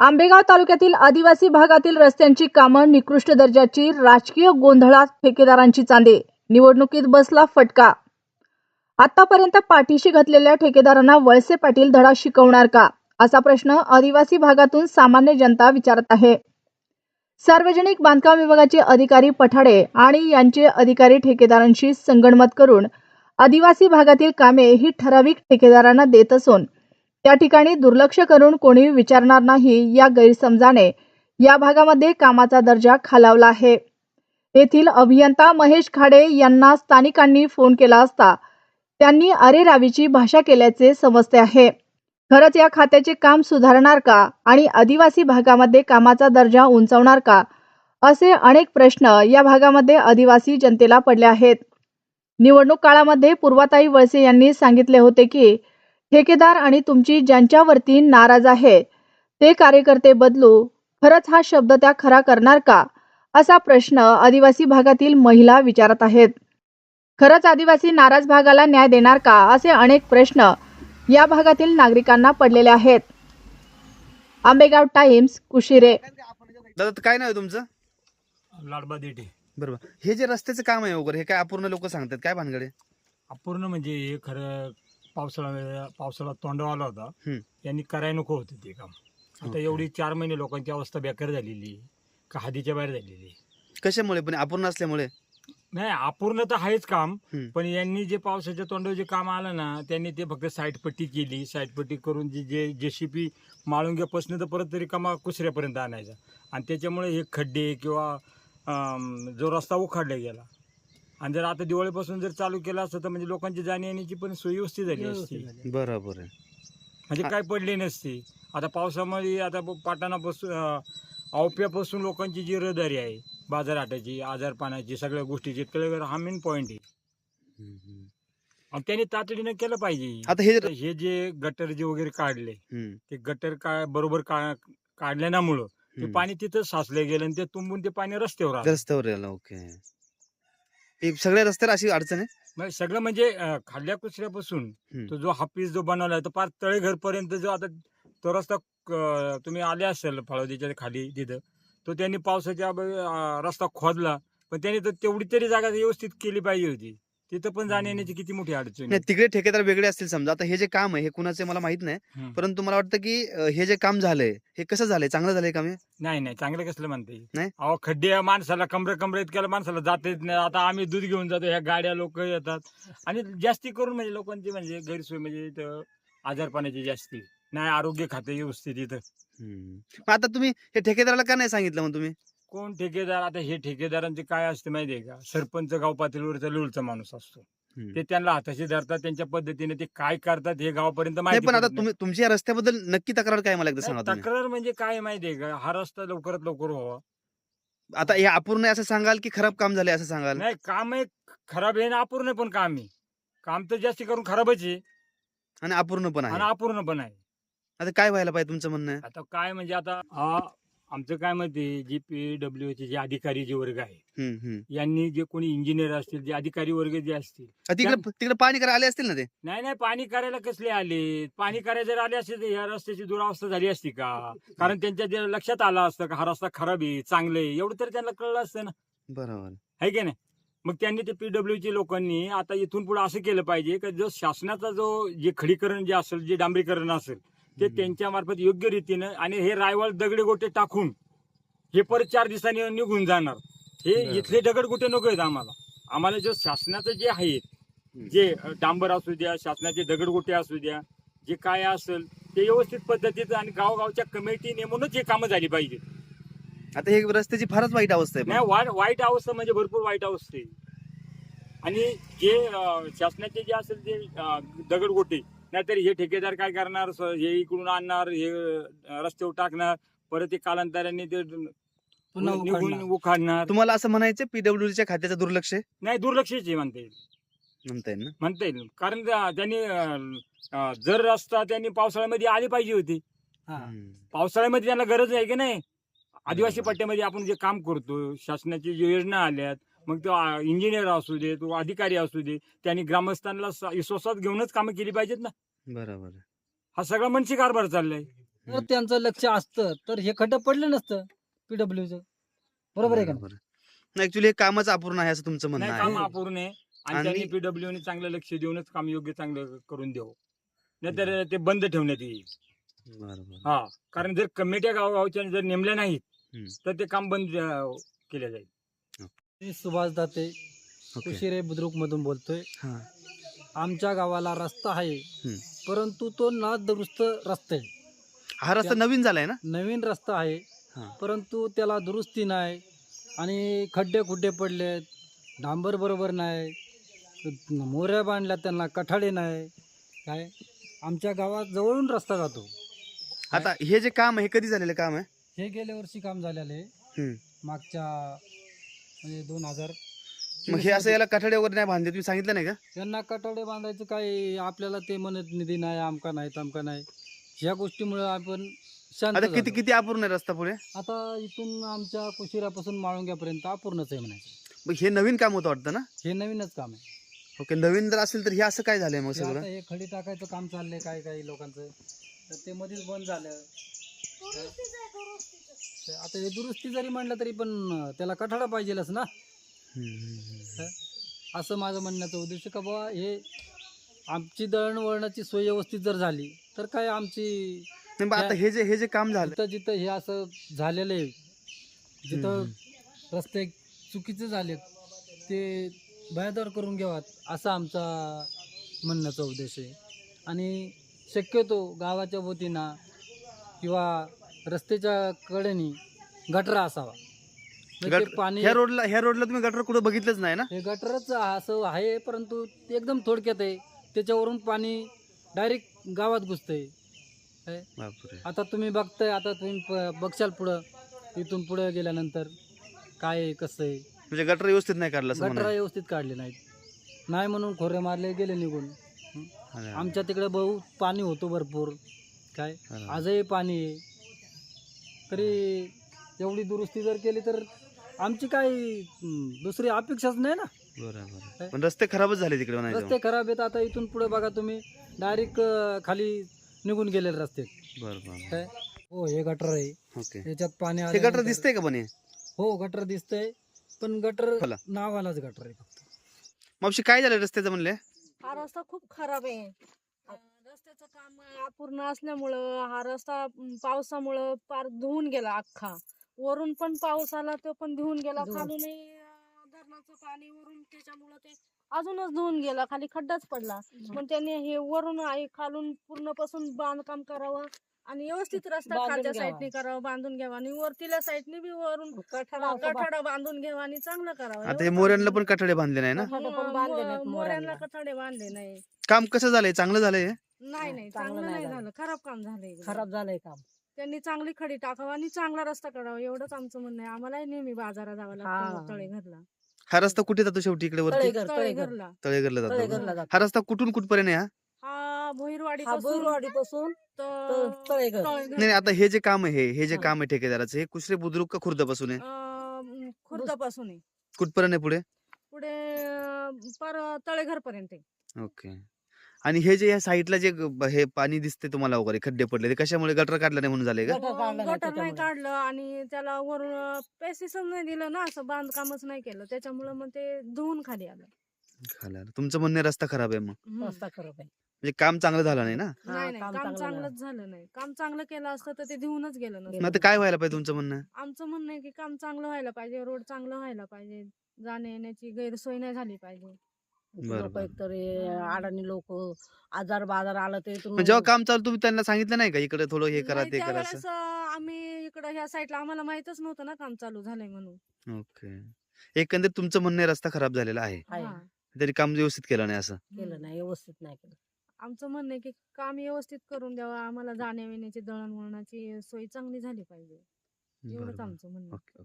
आंबेगाव तालुक्यातील आदिवासी भागातील रस्त्यांची कामं निकृष्ट दर्जाची राजकीय गोंधळात ठेकेदारांची चांदे. निवडणुकीत बसला फटका. आतापर्यंत पाठीशी घातलेल्या ठेकेदारांना वळसे पाटील धडा शिकवणार का? असा प्रश्न आदिवासी भागातून सामान्य जनता विचारत आहे. सार्वजनिक बांधकाम विभागाचे अधिकारी पठाडे आणि यांचे अधिकारी ठेकेदारांशी संगणमत करून आदिवासी भागातील कामे ही ठराविक ठेकेदारांना देत असून त्या ठिकाणी दुर्लक्ष करून कोणी विचारणार नाही या गैरसमजाने या भागामध्ये कामाचा दर्जा खालावला आहे. येथील अभियंता महेश खाडे यांना स्थानिकांनी फोन केला असता त्यांनी अरे रावीची भाषा केल्याचे समजते आहे. खरंच या खात्याचे काम सुधारणार का आणि आदिवासी भागामध्ये कामाचा दर्जा उंचावणार का? असे अनेक प्रश्न या भागामध्ये आदिवासी जनतेला पडले आहेत. निवडणूक काळामध्ये पूर्वाताई वळसे यांनी सांगितले होते की ठेकेदार आणि तुमची ज्यांच्यावरती नाराज आहे ते कार्यकर्ते बदलू खरंच हा शब्द त्या खरा करणार का? असा प्रश्न आदिवासी भागातील महिला विचारत आहेत. खरंच आदिवासी नाराज भागाला न्याय देणार का? असे अनेक प्रश्न या भागातील नागरिकांना पडलेले आहेत. आंबेगाव टाइम्स कुशिरे. दादा काय नाव आहे तुमचं? लाडबा देठे. बरोबर. हे जे रस्त्याचं काम आहे वगैरे हे काय अपूर्ण लोक सांगतात? काय भानगडे अपूर्ण म्हणजे हे खरं पावसाळा पावसाळा तोंडावाला होता. हम्म. यांनी करायला नको होतं ते काम. आता. एवढी चार महिने लोकांची अवस्था बेकार झालेली का हदीच्या बाहेर झालेली. कशामुळे? पण अपूर्ण असल्यामुळे? नाही अपूर्ण तर आहेच काम. पण यांनी जे पावसाच्या तोंडावर जे काम आलं ना त्यांनी ते फक्त साईड पट्टी केली. साईड पट्टी करून जी जे जेसीपी माळुंग्यापासून तर परत तरी कामा कुसऱ्यापर्यंत आणायचा. आणि त्याच्यामुळे हे खड्डे किंवा जो रस्ता उखाडला गेला आणि जर आता दिवाळीपासून जर चालू केला असतं तर म्हणजे लोकांची जाण्या येण्याची पण सोय व्यवस्थित झाली असती. बरोबर आहे. म्हणजे काय पडली नसती. आता पावसामध्ये आता प- पाटणापासून औप्यापासून लोकांची जी रहदारी आहे बाजारहाटाची आजार पाण्याची सगळ्या गोष्टीची त्याला हा मेन पॉईंट आहे. हम्म. आणि त्यांनी तातडीनं केलं पाहिजे. आता हे तर हे जे गटर जे वगैरे काढले हम्म, ते गटर का बरोबर का काढल्यामुळं ते हम्म. पाणी तिथं साचलं गेलं आणि ते तुंबून ते पाणी रस्त्यावर आलं. रस्त्यावर आलं ओके हे सगळ्या रस्त्यावर अशी अडचण आहे? सगळं म्हणजे अं, खाल्ल्या कुसऱ्यापासून हम्म. तो जो हापीस जो बनवलाय तो पार तळेघरपर्यंत जो आता तो रस्ता क- तुम्ही आले असेल फळवदीच्या खाली तिथं तो त्यांनी पावसाच्या अभावी, अं, रस्ता खोदला. पण त्यांनी तर तेवढी तरी जागा व्यवस्थित केली पाहिजे होती. तिथं पण जाण्या येण्याची किती मोठी अडचण आहे. नाही तिकडे ठेकेदार वेगळे असतील समजा. आता हे जे काम आहे हे कुणाचे मला माहीत नाही. हम्म. परंतु मला वाटतं की अं, हे जे काम झालंय हे कसं झालंय? चांगलं झालंय काम हे नाही नाही. चांगलं कसलं म्हणते? नाही? अहो खड्डे माणसाला कमरे कमरे इतक्याला माणसाला जाता येत नाही. आता आम्ही दूध घेऊन जातो ह्या गाड्या लोक येतात. आणि जास्ती करून म्हणजे लोकांची म्हणजे गैरसोय म्हणजे इथं आजारपणाची जास्ती. नाही आरोग्य खाते व्यवस्थित इथं. मग आता तुम्ही हे ठेकेदाराला का नाही सांगितलं मग तुम्ही? कोण ठेकेदार आता हे ठेकेदारांचे काय असते माहितीये का? सरपंच गाव पातळीवरचा लोलचा माणूस असतो. हम्म. ते त्यांना हाताशी धरतात त्यांच्या पद्धतीने ते काय करतात हे गावापर्यंत नाही माहिती पण आता पडत नाही. तुम्ही तुमच्या या रस्त्याबद्दल नक्की तक्रार काय मला एकदा सांगा नाही, तुम्ही. तक्रार म्हणजे काय माहितीये का? हा रस्ता लवकरात लवकर व्हावा. आता हे अपूर्ण आहे असं सांगाल की खराब काम झालंय असं सांगाल? नाही काम आहे खराब आहे ना अपूर्ण पण काम आहे. काम तर जास्ती करून खराबच आहे. आणि अपूर्ण पण आणि आहे अपूर्ण पण आहे. आता काय व्हायला पाहिजे तुमचं म्हणणं? आहे आता काय म्हणजे आता हा आमचं काय मत जी पी डब्ल्यू चे जे अधिकारी जे वर्ग आहे हम्म, हम्म. यांनी जे कोणी इंजिनियर असतील जे अधिकारी वर्ग जे असतील तिकडे तिकडे पाणी करायला आले असतील ना ते? नाही नाही पाणी करायला कसले आले? पाणी करायला जर आले असते तर ह्या रस्त्याची दुरावस्था झाली असती का? कारण त्यांच्या जे लक्षात आलं असतं का हा रस्ता खराब आहे चांगलं आहे एवढं तरी त्यांना कळलं असतं ना. बरोबर. आहे की नाही? मग त्यांनी ते पीडब्ल्यू ची लोकांनी आता इथून पुढे असं केलं पाहिजे की जो शासनाचा जो जे खडीकरण जे असेल जे डांबरीकरण असेल ते. त्यांच्या मार्फत योग्य रीतीनं आणि हे रायवळ दगडे गोटे टाकून हे परत चार दिवसांनी निघून जाणार हे. इथले दगड गोटे नको आहेत आम्हाला आम्हाला जो शासनाचं जे हम्म. जे डांबर असू द्या शासनाचे दगडगोटे असू द्या जे काय असेल ते व्यवस्थित पद्धतीचं आणि गावगावच्या कमिटी नेमूनच हे कामं झाली पाहिजे आता हे रस्त्याची फारच वाईट अवस्था आहे. नाही वाईट वाईट अवस्था म्हणजे भरपूर वाईट अवस्था आहे आणि जे शासनाचे जे असेल ते दगडगोटे नाहीतर हे ठेकेदार काय करणार हे इकडून आणणार हे रस्त्यावर टाकणार परत ते कालांतराने ते पुन्हा निघून उखाडणार. उखाडणार तुम्हाला असं म्हणायचं पीडब्ल्यूडीच्या खात्याचं दुर्लक्ष आहे नाही दुर्लक्षच आहे म्हणता येईल म्हणता येईल ना म्हणता येईल कारण त्या- त्यांनी अं, अं, जर रस्ता त्यांनी पावसाळ्यामध्ये आली पाहिजे होती हा. हम्म. पावसाळ्यामध्ये त्यांना गरज आहे की नाही आदिवासी बरोबर. पट्ट्यामध्ये आपण जे काम करतो शासनाची जी योजना आल्यात मग तो इंजिनियर असू दे तो अधिकारी असू दे त्यांनी ग्रामस्थांना विश्वासात घेऊनच कामं केली पाहिजेत ना. बरोबर. हा सगळा मनसी कारभार चाललाय. तर त्यांचं लक्ष असतं तर हे खड्डं पडलं नसतं पीडब्ल्यूच बरोबर आहे का? नाही ऍक्च्युली हे कामच अपूर्ण आहे असं तुमचं म्हणणं नाही काम आहे अपूर्ण आहे. आणि आणि- त्यांनी पीडब्ल्यू ने चांगलं लक्ष देऊनच काम योग्य चांगलं करून देऊ नाहीतर ते बंद ठेवण्यात येईल. बरोबर. हा कारण जर कमिट्या गावगावच्या जर नेमल्या नाहीत हम्म. तर ते काम बंद अं, केलं जाईल. मी सुभाष दाते ओके. कुशिरे बुद्रुक मधून बोलतोय. हा. आमच्या गावाला रस्ता आहे हम्म. परंतु तो ना दुरुस्त रस्ता आहे. हा रस्ता नवीन झालाय ना? नवीन रस्ता आहे हा. परंतु त्याला दुरुस्ती नाही आणि खड्डे खुड्डे पडलेत डांबर बरोबर नाही मोऱ्या बांधल्या त्यांना कठाडे नाही. काय? आमच्या गावात जवळून रस्ता जातो. आता हे जे काम आहे हे कधी झालेलं काम आहे? हे गेल्या वर्षी काम झालेलं आहे. हम्म. मागच्या म्हणजे दोन हजार मग हे असं याला कठडे वगैरे नाही बांधले तुम्ही सांगितलं नाही का? त्यांना कटाडे बांधायचं काय आपल्याला ते म्हणत निधी नाही आमका नाही तमका नाही. ह्या गोष्टीमुळे आपण शांत आता किती झालो. किती अपूर्ण आहे रस्ता पुढे? आता इथून आमच्या कुशिरापासून माळुंग्यापर्यंत अपूर्णच आहे म्हणायचं. मग हे नवीन काम होतं वाटतं ना? हे नवीनच काम आहे. ओके नवीन जर असेल तर हे असं काय झालंय मग ते आता सगळं हे खडी टाकायचं काम चाललंय काय काही लोकांचं. तर ते मध्येच बंद झालं. तर आता हे दुरुस्ती जरी म्हणलं तरी पण त्याला कठाडा पाहिजेलच ना. असं माझं म्हणण्याचा उद्देश का बाबा हे आमची दळणवळणाची सोय व्यवस्थित जर झाली तर काय आमची आता हे जे हे जे काम झालं जिथं जिथं हे असं झालेलं आहे जिथं. रस्ते चुकीचे झालेत ते भयादार करून घ्यावात असा आमचा म्हणण्याचा उद्देश आहे आणि शक्यतो गावाच्या वतीनं किंवा रस्त्याच्या कडेनी गटरा असावा. म्हणजे पाणी ह्या रोडला ह्या रोडला तुम्ही गटर कुठं बघितलंच नाही ना? हे गटरच असं आहे परंतु ते एकदम थोडक्यात आहे. त्याच्यावरून पाणी डायरेक्ट गावात घुसतंय. बापरे. आता तुम्ही बघताय आता तुम्ही प- बघशाल पुढं. इथून पुढे गेल्यानंतर काय आहे, कसं आहे. म्हणजे गटर व्यवस्थित नाही काढलं असं गटरा म्हणायचं. व्यवस्थित काढले नाहीत. नाही म्हणून खोरे मारले गेले निघून. आमच्या तिकडे बहु पाणी होतो भरपूर. काय. आजही पाणी आहे. तरी एवढी दुरुस्ती जर केली तर आमची काही हं, दुसरी अपेक्षाच नाही ना. बरोबर. पण रस्ते खराबच झाले तिकडे म्हणायचं रस्ते खराब आहेत. आता इथून पुढे बघा तुम्ही डायरेक्ट खाली निघून गेलेले रस्ते. बरोबर. काय हो हे गटर आहे. ओके. याच्यात पाणी हे आल्यानंतर- गटर दिसतंय का पण हे? हो गटर दिसतंय पण गटर. नावालाच गटर आहे फक्त. मावशी काय झालं रस्त्याचं म्हणले? हा रस्ता खूप खराब आहे. रस्त्याचं काम अपूर्ण असल्यामुळं हा रस्ता अं, पावसामुळं पार धुवून गेला अख्खा वरून पण पाऊस आला तो पण धुवून गेला धुवून. खालूनही अं, धरणाचं पाणी वरून त्याच्यामुळं ते अजूनच धुवून गेला खाली खड्डाच पडला पण त्यांनी हे वरून आहे खालून पूर्णपासून बांधकाम करावं आणि व्यवस्थित रस्ता बांधून खालच्या घ्यावा. साईडने करावा बांधून घ्यावा आणि वरतील्या साईडने बी वरून कठाडा कठाडा बांधून घ्यावा आणि चांगलं करावं आता हे एवढं मोऱ्यांना पण कठडे बांधले नाही ना केलं. कठाडे पण बांधले नाहीत मो- मोऱ्यांना. मोऱ्यांना कठाडे बांधले नाही काम कसं झालंय चांगलं झालंय हे? नाही नाही. चांगलं नाही झालं. खराब काम झालंय. खराब झालंय काम. त्यांनी चांगली खडी टाकावं आणि चांगला रस्ता काढावा एवढंच आमचं म्हणणं आहे. आम्हालाही नेहमी बाजारात जावं लागतं हा. तळेघरला हा रस्ता कुठे जातो शेवटी इकडे वरती? तळेघर तळेघर. तळेघरला तळेघरला जातो तळेघरला जातो. हा रस्ता कुठून कुठपर्यंत आहे हा? हा भोईरवाडी हा बोरवाडी पासून तळेघर. नाही नाही, आता हे जे काम आहे हे जे काम आहे ठेकेदाराचं हे कुसरे बुद्रुक का खुर्दपासून आहे खुर्दापासून आहे. कुठपर्यंत आहे पुढे? पुढे अं, पर तळेघर पर्यंत ओके. आणि हे जे या साईडला जे हे पाणी दिसते तुम्हाला वगैरे खड्डे पडले ते कशामुळे? गटर काढला नाही म्हणून झाले का? गटर काढलं नाही गटर नाही त्याच्यामुळे. काढलं आणि त्याला वरून पेसिसच नाही दिलं ना असं बांधकामच नाही केलं. त्याच्यामुळे मग ते धुवून खाली आलं. खाली तुमचं म्हणणं रस्ता खराब आहे मग. हम्म. रस्ता खराब आहे. म्हणजे काम चांगलं झालं नाही ना? हा, नाही नाही काम काम चांगलं चांगलंच झालं. नाही. काम चांगलं केलं असतं तर ते धुवूनच गेलं नसतं. मग आता काय व्हायला पाहिजे तुमचं म्हणणं? आमचं म्हणणं आहे की काम चांगलं व्हायला पाहिजे रोड चांगलं व्हायला पाहिजे जाण्या येण्याची गैरसोय नाही झाली पाहिजे. लोक बरं. एकतर अडाणी लोक आजार बाजार आलं ते इथून मग जेव्हा काम चालू तुम्ही त्यांना सांगितलं नाही का इकडे थोडं हे करा नाही, ते करा त्यावेळेस, असं अं, आम्ही इकडं ह्या साईडला आम्हाला माहितच नव्हतं ना काम चालू झालंय म्हणून ओके एकंदरीत तुमचं म्हणणं आहे रस्ता खराब झालेला आहे आहे. हा. तरी काम व्यवस्थित केलं नाही असं केलं नाही व्यवस्थित नाही केलं आमचं म्हणणं आहे की काम व्यवस्थित करून द्यावं आम्हाला जाण्या येण्याची दळणवळणाची सोय चांगली झाली पाहिजे एवढंच बरोबर. आमचं म्हणणं आहे. Okay okay